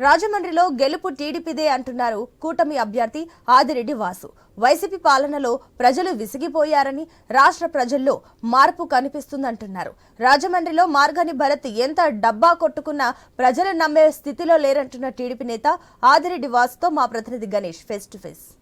రాజమండ్రిలో గెలుపు టీడీపీదే అంటున్నారు కూటమి అభ్యర్థి ఆదిరెడ్డి వాసు. వైసీపీ పాలనలో ప్రజలు విసిగిపోయారని రాష్ట్ర ప్రజల్లో మార్పు కనిపిస్తుందంటున్నారు. రాజమండ్రిలో మార్గని భరత్ ఎంత డబ్బా కొట్టుకున్నా ప్రజలు నమ్మే స్థితిలో లేరంటున్న టీడీపీ నేత ఆదిరెడ్డి వాసుతో మా ప్రతినిధి గణేష్ ఫేస్ టు ఫేస్.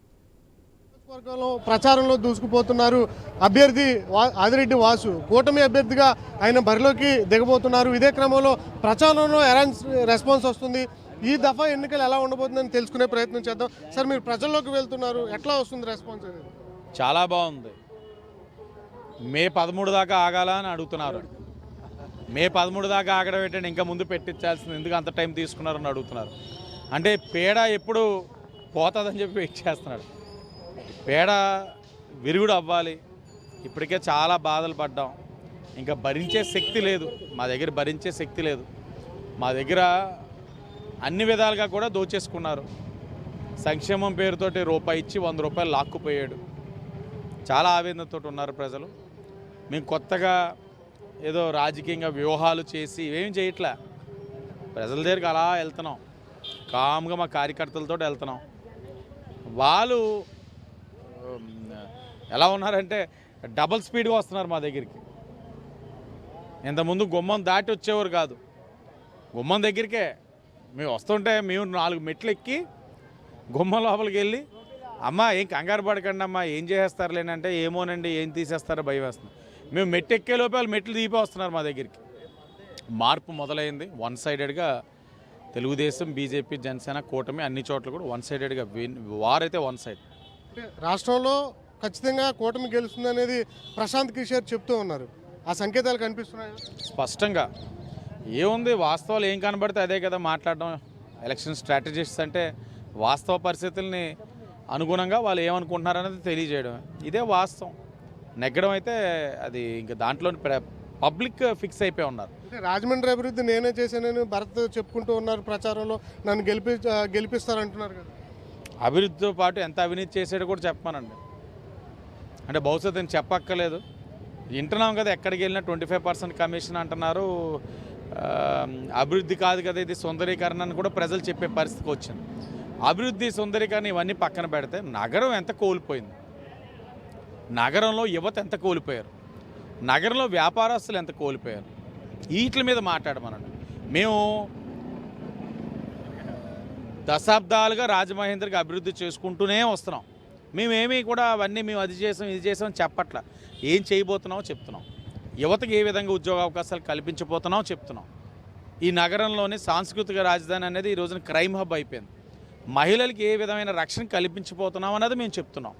వర్గంలో ప్రచారంలో దూసుకుపోతున్నారు అభ్యర్థి వా- ఆదిరెడ్డి వాసు. కూటమి అభ్యర్థిగా ఆయన బరిలోకి దిగబోతున్నారు. ఇదే క్రమంలో ప్రచారంలో ఎలాంటి రెస్పాన్స్ వస్తుంది. ఈ దఫా ఎన్నికలు ఎలా ఉండబోతుందని తెలుసుకునే ప్రయత్నం చేద్దాం. సార్ మీరు ప్రజల్లోకి వెళ్తున్నారు. ఎట్లా వస్తుంది రెస్పాన్స్ అనేది? చాలా బాగుంది. మే పదమూడు దాకా ఆగాల అని అడుగుతున్నారు. మే పదమూడు దాకా ఆగడం ఏంటంటే ఇంకా ముందు పెట్టించాల్సింది. ఎందుకు అంత టైం తీసుకున్నారని అడుగుతున్నారు. అంటే పేడ ఎప్పుడు పోతుందని చెప్పి వెయిట్ చేస్తున్నాడు. పేడ విరుగుడు అవ్వాలి. ఇప్పటికే చాలా బాధలు పడ్డాం. ఇంకా భరించే శక్తి లేదు. మా దగ్గర భరించే శక్తి లేదు. మా దగ్గర అన్ని విధాలుగా కూడా దోచేసుకున్నారు. సంక్షేమం పేరుతోటి రూపాయి ఇచ్చి వంద రూపాయలు లాక్కుపోయాడు. చాలా ఆవేదనతో ఉన్నారు ప్రజలు. మేము కొత్తగా ఏదో రాజకీయంగా వ్యూహాలు చేసి ఏం చేయట్లే. ప్రజల దగ్గరికి అలా వెళ్తున్నాం. కామ్గా మా కార్యకర్తలతో వెళ్తున్నాం. వాళ్ళు ఎలా ఉన్నారంటే డబల్ స్పీడ్గా వస్తున్నారు మా దగ్గరికి. ఇంతకుముందు గుమ్మం దాటి వచ్చేవారు కాదు. గుమ్మం దగ్గరికే మేము వస్తుంటే మేము నాలుగు మెట్లు ఎక్కి గుమ్మం లోపలికి వెళ్ళి అమ్మ ఏం కంగారు పడకండి అమ్మా ఏం చేసేస్తారులేనంటే ఏమోనండి ఏం తీసేస్తారో భయం వేస్తుంది. మేము మెట్టు ఎక్కే లోపే వాళ్ళు మెట్లు దీపే వస్తున్నారు మా దగ్గరికి. మార్పు మొదలైంది. వన్ సైడెడ్గా తెలుగుదేశం బీజేపీ జనసేన కూటమి అన్ని చోట్ల కూడా వన్ సైడెడ్గా వారైతే వన్ సైడ్. రాష్ట్రంలో ఖచ్చితంగా కూటమి గెలుస్తుంది అనేది ప్రశాంత్ కిషోర్ చెప్తూ ఉన్నారు. ఆ సంకేతాలు కనిపిస్తున్నాయి? స్పష్టంగా ఏముంది వాస్తవాలు ఏం కనబడితే అదే కదా మాట్లాడడం. ఎలక్షన్ స్ట్రాటజిస్ట్ అంటే వాస్తవ పరిస్థితుల్ని అనుగుణంగా వాళ్ళు ఏమనుకుంటున్నారనేది తెలియజేయడం. ఇదే వాస్తవం. నెగ్గడం అయితే అది ఇంకా దాంట్లో పబ్లిక్ ఫిక్స్ అయిపోయి ఉన్నారు. అంటే రాజమండ్రి అభివృద్ధి నేనే చేశానని భరత్ చెప్పుకుంటూ ఉన్నారు ప్రచారంలో. నన్ను గెలిపి గెలిపిస్తారంటున్నారు కదా. అభివృద్ధితో పాటు ఎంత అవినీతి చేసాడో కూడా చెప్పమానండి. అంటే బహుశా నేను చెప్పక్కర్లేదు. వింటున్నాం కదా ఎక్కడికి వెళ్ళినా ట్వంటీ ఫైవ్ పర్సెంట్ కమిషన్ అంటున్నారు. అభివృద్ధి కాదు కదా ఇది సుందరీకరణ అని కూడా ప్రజలు చెప్పే పరిస్థితికి వచ్చింది అభివృద్ధి సుందరీకరణ ఇవన్నీ పక్కన పెడితే నగరం ఎంత కోల్పోయింది? నగరంలో యువత ఎంత కోల్పోయారు? నగరంలో వ్యాపారస్తులు ఎంత కోల్పోయారు? వీటి మీద మాట్లాడమనండి. మేము దశాబ్దాలుగా రాజమహేంద్రకి అభివృద్ధి చేసుకుంటూనే వస్తున్నాం. మేమేమీ కూడా అవన్నీ మేము అది చేసాం ఇది చేసాం చెప్పట్లా. ఏం చేయబోతున్నామో చెప్తున్నాం. యువతకి ఏ విధంగా ఉద్యోగ అవకాశాలు కల్పించబోతున్నామో చెప్తున్నాం. ఈ నగరంలోని సాంస్కృతిక రాజధాని అనేది ఈ రోజున క్రైమ్ హబ్ అయిపోయింది. మహిళలకి ఏ విధమైన రక్షణ కల్పించబోతున్నాం అన్నది మేము చెప్తున్నాం.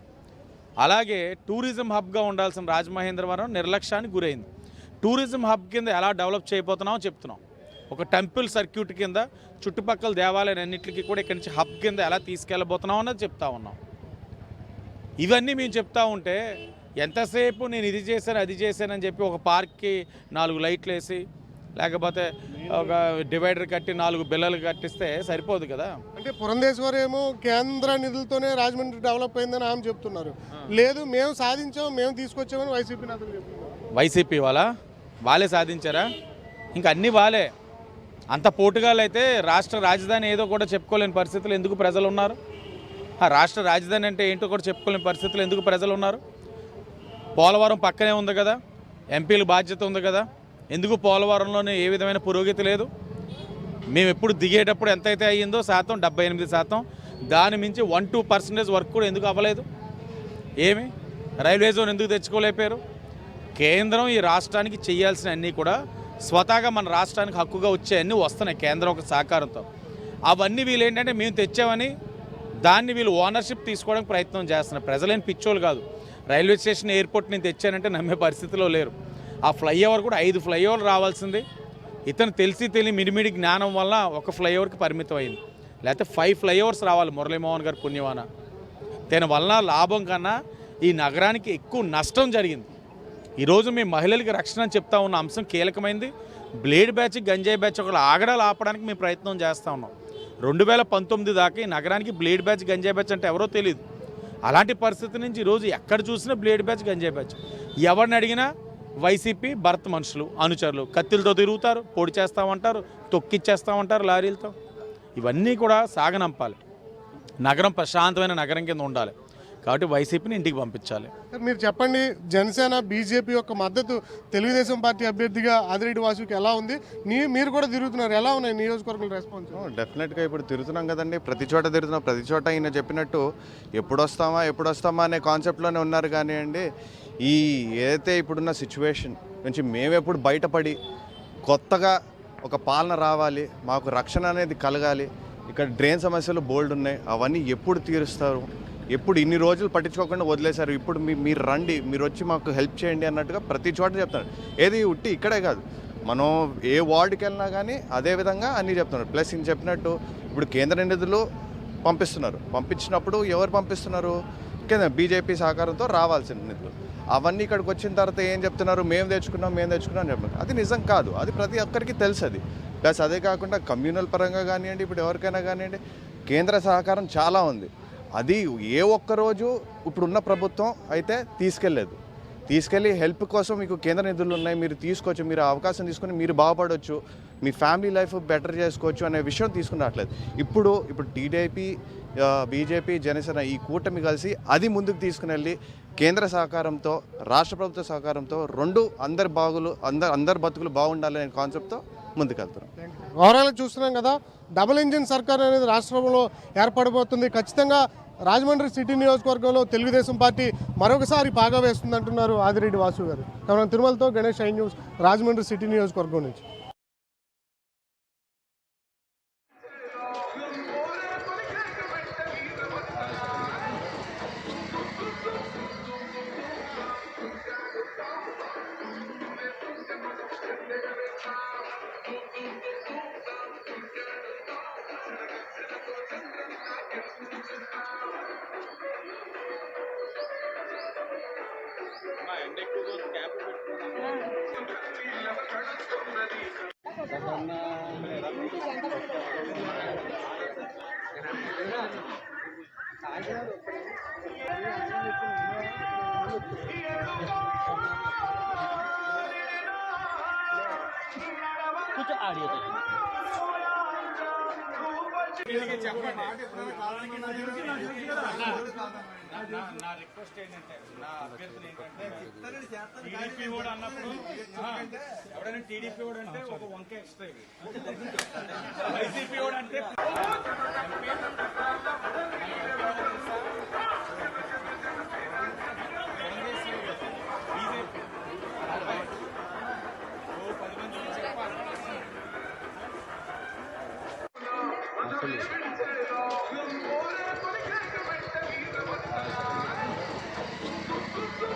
అలాగే టూరిజం హబ్గా ఉండాల్సిన రాజమహేంద్రవరం నిర్లక్ష్యానికి గురైంది. టూరిజం హబ్ కింద ఎలా డెవలప్ చేయబోతున్నామో చెప్తున్నాం. ఒక టెంపుల్ సర్క్యూట్ కింద చుట్టుపక్కల దేవాలయం అన్నింటికి కూడా ఇక్కడి నుంచి హబ్ కింద ఎలా తీసుకెళ్ళబోతున్నాం అన్నది చెప్తా ఉన్నాం. ఇవన్నీ మేము చెప్తా ఉంటే ఎంతసేపు నేను ఇది చేశాను అది చేశానని చెప్పి ఒక పార్క్కి నాలుగు లైట్లు వేసి లేకపోతే ఒక డివైడర్ కట్టి నాలుగు బిల్లలు కట్టిస్తే సరిపోదు కదా. అంటే పురంధేశ్వరి ఏమో కేంద్ర నిధులతోనే రాజమండ్రి డెవలప్ అయిందని ఆమె చెప్తున్నారు. లేదు మేము సాధించాం మేము తీసుకొచ్చామని వైసీపీ వైసీపీ వాళ్ళ? వాళ్ళే సాధించారా? ఇంకా అన్నీ వాళ్ళే. అంత పోటుగాళ్ళు అయితే రాష్ట్ర రాజధాని ఏదో కూడా చెప్పుకోలేని పరిస్థితులు ఎందుకు ప్రజలు ఉన్నారు? ఆ రాష్ట్ర రాజధాని అంటే ఏంటో కూడా చెప్పుకోలేని పరిస్థితులు ఎందుకు ప్రజలు ఉన్నారు? పోలవరం పక్కనే ఉంది కదా. ఎంపీల బాధ్యత ఉంది కదా. ఎందుకు పోలవరంలోనే ఏ విధమైన పురోగతి లేదు? మేము ఎప్పుడు దిగేటప్పుడు ఎంతైతే అయ్యిందో శాతం డెబ్బై ఎనిమిది శాతం. దాని మించి వన్ టూ పర్సెంటేజ్ వర్క్ కూడా ఎందుకు అవ్వలేదు? ఏమి? రైల్వే జోన్ ఎందుకు తెచ్చుకోలేకపోయారు కేంద్రం ఈ రాష్ట్రానికి చేయాల్సిన అన్నీ కూడా స్వతహాగా మన రాష్ట్రానికి హక్కుగా వచ్చే అన్నీ వస్తున్నాయి కేంద్రం ఒక సహకారంతో. అవన్నీ వీళ్ళు ఏంటంటే మేము తెచ్చామని దాన్ని వీళ్ళు ఓనర్షిప్ తీసుకోవడానికి ప్రయత్నం చేస్తున్నారు. ప్రజలేని పిచ్చోళ్ళు కాదు. రైల్వే స్టేషన్ ఎయిర్పోర్ట్ నేను తెచ్చానంటే నమ్మే పరిస్థితిలో లేరు. ఆ ఫ్లైఓవర్ కూడా ఐదు ఫ్లైఓవర్ రావాల్సింది. ఇతను తెలిసి తెలియ మిడిమిడి జ్ఞానం వల్ల ఒక ఫ్లైఓవర్కి పరిమితం అయింది. లేకపోతే ఫైవ్ ఫ్లైఓవర్స్ రావాలి మురళీమోహన్ గారు పుణ్యవాన. దీని వలన లాభం కన్నా ఈ నగరానికి ఎక్కువ నష్టం జరిగింది. ఈరోజు మీ మహిళలకి రక్షణ చెప్తా ఉన్న అంశం కీలకమైంది. బ్లేడ్ బ్యాచ్ గంజాయి బ్యాచ్ ఒకళ్ళు ఆగడాలు ఆపడానికి మేము ప్రయత్నం చేస్తూ ఉన్నాం. రెండు వేల పంతొమ్మిది దాకా ఈ నగరానికి బ్లేడ్ బ్యాచ్ గంజాయి బ్యాచ్ అంటే ఎవరో తెలియదు అలాంటి పరిస్థితి నుంచి ఈరోజు ఎక్కడ చూసినా బ్లేడ్ బ్యాచ్ గంజాయి బ్యాచ్. ఎవరిని అడిగినా వైసీపీ భరత్ మనుషులు అనుచరులు కత్తిలతో తిరుగుతారు పొడి చేస్తామంటారు తొక్కిచ్చేస్తామంటారు లారీలతో. ఇవన్నీ కూడా సాగనంపాలి. నగరం ప్రశాంతమైన నగరం కింద ఉండాలి. కాబట్టి వైసీపీని ఇంటికి పంపించాలి. సార్, మీరు చెప్పండి జనసేన బీజేపీ యొక్క మద్దతు తెలుగుదేశం పార్టీ అభ్యర్థిగా ఆదిరెడ్డి వాసుకి ఎలా ఉంది? నీ మీరు కూడా తిరుగుతున్నారు. ఎలా ఉన్నాయి నియోజకవర్గం రెస్పాన్స్ డెఫినెట్గా ఇప్పుడు తిరుగుతున్నాం కదండి. ప్రతి చోట తిరుగుతున్నాం. ప్రతి చోట ఈయన చెప్పినట్టు ఎప్పుడు వస్తామా ఎప్పుడు వస్తామా అనే కాన్సెప్ట్లోనే ఉన్నారు కానివ్వండి. ఈ ఏదైతే ఇప్పుడున్న సిచ్యువేషన్ నుంచి మేము ఎప్పుడు బయటపడి కొత్తగా ఒక పాలన రావాలి మాకు రక్షణ అనేది కలగాలి ఇక్కడ డ్రైన్ సమస్యలు బోల్డ్ ఉన్నాయి అవన్నీ ఎప్పుడు తీరుస్తారు? ఎప్పుడు ఇన్ని రోజులు పట్టించుకోకుండా వదిలేశారు. ఇప్పుడు మీ మీరు రండి మీరు వచ్చి మాకు హెల్ప్ చేయండి అన్నట్టుగా ప్రతి చోట చెప్తారు ఏది ఉట్టి ఇక్కడే కాదు. మనం ఏ వార్డుకి వెళ్ళినా కానీ అదే విధంగా అన్నీ చెప్తున్నారు. ప్లస్ ఇంక చెప్పినట్టు ఇప్పుడు కేంద్ర నిధులు పంపిస్తున్నారు. పంపించినప్పుడు ఎవరు పంపిస్తున్నారు? కింద బీజేపీ సహకారంతో రావాల్సిన నిధులు. అవన్నీ ఇక్కడికి వచ్చిన తర్వాత ఏం చెప్తున్నారు? మేము తెచ్చుకున్నాం మేము తెచ్చుకున్నాం అని చెప్తున్నారు అది నిజం కాదు. అది ప్రతి ఒక్కరికి తెలుసు అది. ప్లస్ అదే కాకుండా కమ్యూనల్ పరంగా కానివ్వండి ఇప్పుడు ఎవరికైనా కానివ్వండి కేంద్ర సహకారం చాలా ఉంది. అది ఏ ఒక్క రోజు ఇప్పుడున్న ప్రభుత్వం అయితే తీసుకెళ్ళలేదు. తీసుకెళ్ళి హెల్ప్ కోసం మీకు కేంద్ర నిధులు ఉన్నాయి మీరు తీసుకోవచ్చు మీరు అవకాశం తీసుకొని మీరు బాగుపడవచ్చు మీ ఫ్యామిలీ లైఫ్ బెటర్ చేసుకోవచ్చు అనే విషయం తీసుకుని రావట్లేదు. ఇప్పుడు ఇప్పుడు టీడీపీ బీజేపీ జనసేన ఈ కూటమి కలిసి అది ముందుకు తీసుకుని వెళ్ళి కేంద్ర సహకారంతో రాష్ట్ర ప్రభుత్వ సహకారంతో రెండు అందరి బాగులు అందరు అందరి బతుకులు బాగుండాలనే కాన్సెప్ట్తో ముందుకెళ్తున్నాం ఓవరాల్ చూస్తున్నాం కదా డబుల్ ఇంజిన్ సర్కార్ అనేది రాష్ట్రంలో ఏర్పడబోతుంది. ఖచ్చితంగా రాజమండ్రి సిటీ నియోజకవర్గంలో తెలుగుదేశం పార్టీ మరొకసారి పాగా వేస్తుందంటున్నారు ఆదిరెడ్డి వాసు గారు. తమ తిరుమలతో Ganesh I news Rajahmundry city నియోజకవర్గం నుంచి. कुछ आडियो నా రిక్వెస్ట్ ఏంటంటే నా అభ్యర్థులు ఏంటంటే టీడీపీ కూడా అన్నప్పుడు ఎవడైనా టీడీపీ కూడా అంటే ఒక వంక ఎక్స్ట్రా వైసీపీ కూడా అంటే